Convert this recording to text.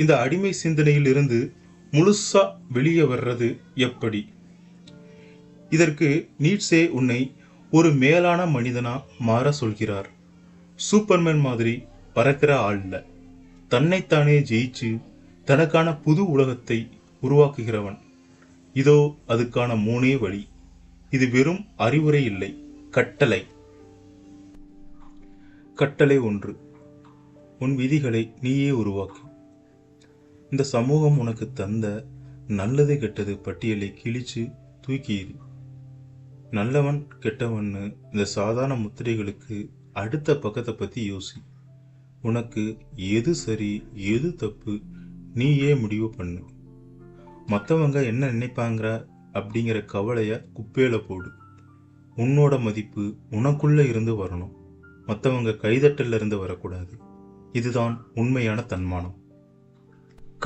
இந்த அடிமை சிந்தனையில் இருந்து முழுசா வெளியே வர்றது எப்படி? இதற்கு நீட்ஸே உன்னை ஒரு மேலான மனிதனா மாற சொல்கிறார். சூப்பர்மேன் மாதிரி பறக்கிற ஆள் இல்லை. தன்னைத்தானே ஜெயிச்சு தனக்கான புது உலகத்தை உருவாக்குகிறவன். இதோ அதுக்கான மூணே வழி. இது வெறும் அறிவுரை இல்லை கட்டளை. கட்டளை ஒன்று. உன் விதிகளை நீயே உருவாக்கு. இந்த சமூகம் உனக்கு தந்த நல்லது கெட்டது பட்டியலை கிழிச்சு தூக்கி நல்லவன் கெட்டவன்னு இந்த சாதாரண முத்திரைகளுக்கு அடுத்த பக்கத்தை பத்தி யோசி. உனக்கு எது சரி எது தப்பு நீயே முடிவு பண்ணு. மற்றவங்க என்ன நினைப்பாங்க அப்படிங்கிற கவலைய குப்பையில போடு. உன்னோட மதிப்பு உனக்குள்ள இருந்து வரணும். மற்றவங்க கைதட்டல்ல இருந்து வரக்கூடாது. இதுதான் உண்மையான தன்மானம்.